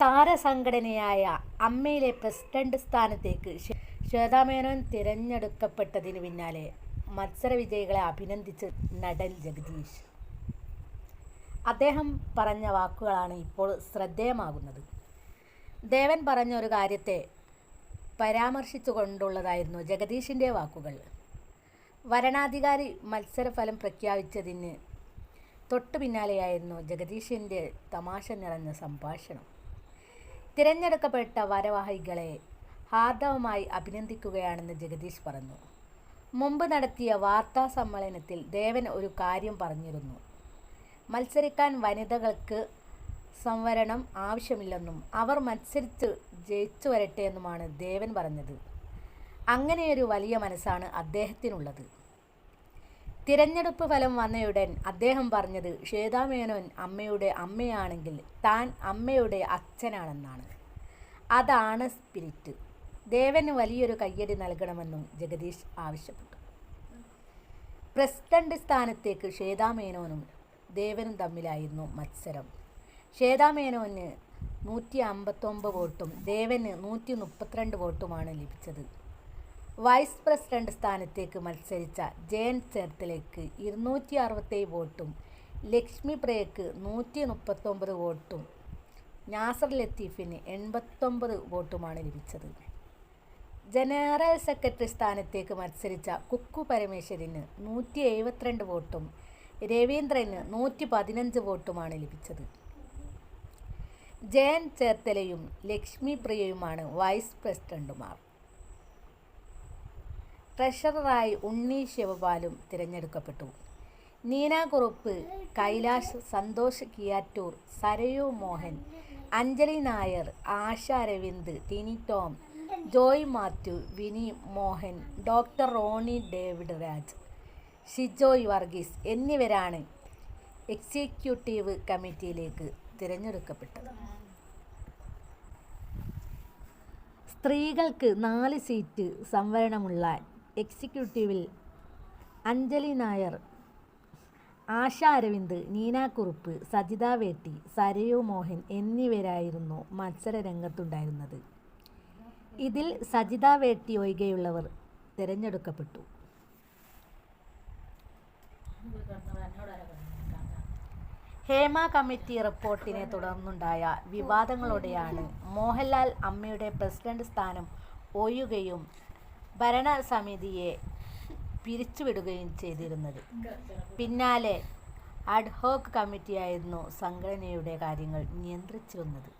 താരസംഘടനയായ അമ്മയിലെ president സ്ഥാനത്തേക്ക് ശ്വേ- ശ്വേതാമേനോൻ തിരഞ്ഞെടുക്കപ്പെട്ടതിന് പിന്നാലെ മത്സരവിജയികളെ അഭിനന്ദിച്ച് നടൻ ജഗദീഷ്. അദ്ദേഹം പറഞ്ഞ വാക്കുകളാണ് ഇപ്പോൾ ശ്രദ്ധേയമാകുന്നത്. ദേവൻ പറഞ്ഞ ഒരു കാര്യത്തെ പരാമർശിച്ചുകൊണ്ടുള്ളതായിരുന്നു ജഗദീഷിന്റെ വാക്കുകൾ. വരണാധികാരി മത്സരഫലം പ്രഖ്യാപിച്ചതിന് തൊട്ടു പിന്നാലെയായിരുന്നു ജഗദീഷിന്റെ തമാശ നിറഞ്ഞ സംഭാഷണം. തിരഞ്ഞെടുക്കപ്പെട്ട വരവാഹികളെ ഹാർദവമായി അഭിനന്ദിക്കുകയാണെന്ന് ജഗദീഷ് പറഞ്ഞു. മുമ്പ് നടത്തിയ വാർത്താ സമ്മേളനത്തിൽ ദേവൻ ഒരു കാര്യം പറഞ്ഞിരുന്നു. മത്സരിക്കാൻ വനിതകൾക്ക് സംവരണം ആവശ്യമില്ലെന്നും അവർ മത്സരിച്ച് ജയിച്ചു വരട്ടെ എന്നുമാണ് ദേവൻ പറഞ്ഞത്. അങ്ങനെയൊരു വലിയ മനസ്സാണ് അദ്ദേഹത്തിനുള്ളത്. തിരഞ്ഞെടുപ്പ് ഫലം വന്നയുടൻ അദ്ദേഹം പറഞ്ഞത് ശ്വേതാമേനോൻ അമ്മയുടെ അമ്മയാണെങ്കിൽ താൻ അമ്മയുടെ അച്ഛനാണെന്നാണ്. അതാണ് സ്പിരിറ്റ്. ദേവന് വലിയൊരു കയ്യടി നൽകണമെന്നും ജഗദീഷ് ആവശ്യപ്പെട്ടു. പ്രസിഡന്റ് സ്ഥാനത്തേക്ക് ശ്വേതാമേനോനും ദേവനും തമ്മിലായിരുന്നു മത്സരം. ശ്വേതാമേനോന് നൂറ്റി അമ്പത്തൊമ്പത് വോട്ടും ദേവന് നൂറ്റി മുപ്പത്തിരണ്ട് വോട്ടുമാണ് ലഭിച്ചത്. വൈസ് പ്രസിഡന്റ് സ്ഥാനത്തേക്ക് മത്സരിച്ച ജയൻ ചേർത്തലയ്ക്ക് ഇരുന്നൂറ്റി അറുപത്തേഴ് വോട്ടും ലക്ഷ്മി പ്രിയക്ക് നൂറ്റി മുപ്പത്തൊമ്പത് വോട്ടും നാസർ ലത്തീഫിന് എൺപത്തൊമ്പത് വോട്ടുമാണ് ലഭിച്ചത്. ജനറൽ സെക്രട്ടറി സ്ഥാനത്തേക്ക് മത്സരിച്ച കുക്കു പരമേശ്വരന് നൂറ്റി എഴുപത്തിരണ്ട് വോട്ടും രവീന്ദ്രന് നൂറ്റി പതിനഞ്ച് വോട്ടുമാണ് ലഭിച്ചത്. ജയൻ ചേർത്തലയും ലക്ഷ്മി പ്രിയയുമാണ് വൈസ് പ്രസിഡന്റുമാർ. ട്രഷററായി ഉണ്ണി ശിവപാലും തിരഞ്ഞെടുക്കപ്പെട്ടു. Neena Kurup Kailash Santhosh Kiyattoor Sarayu Mohan Anjali Nair Asha Aravind Tini Tom Joy Mathew Vini Mohan doctor Roni David Raj Shijoy Varghese എന്നിവരാണ് എക്സിക്യൂട്ടീവ് കമ്മിറ്റിയിലേക്ക് തിരഞ്ഞെടുക്കപ്പെട്ടത്. സ്ത്രീകൾക്ക് നാല് സീറ്റ് സംവരണമുള്ള എക്സിക്യൂട്ടീവിൽ അഞ്ജലി നായർ ആശ അരവിന്ദ് നീന കുറുപ്പ് സജിത വേട്ടി സരയു മോഹൻ എന്നിവരായിരുന്നു മത്സര രംഗത്തുണ്ടായിരുന്നത് ഇതിൽ സജിത വേട്ടി ഒഴികെയുള്ളവർ തിരഞ്ഞെടുക്കപ്പെട്ടു. ഹേമ കമ്മിറ്റി റിപ്പോർട്ടിനെ തുടർന്നുണ്ടായ വിവാദങ്ങളോടെയാണ് മോഹൻലാൽ അമ്മയുടെ പ്രസിഡന്റ് സ്ഥാനം ഒഴിയുകയും ഭരണസമിതിയെ പിരിച്ചുവിടുകയും ചെയ്തിരുന്നത്. പിന്നാലെ അഡ്ഹോക്ക് കമ്മിറ്റിയായിരുന്നു സംഘടനയുടെ കാര്യങ്ങൾ നിയന്ത്രിച്ചിരുന്നത്.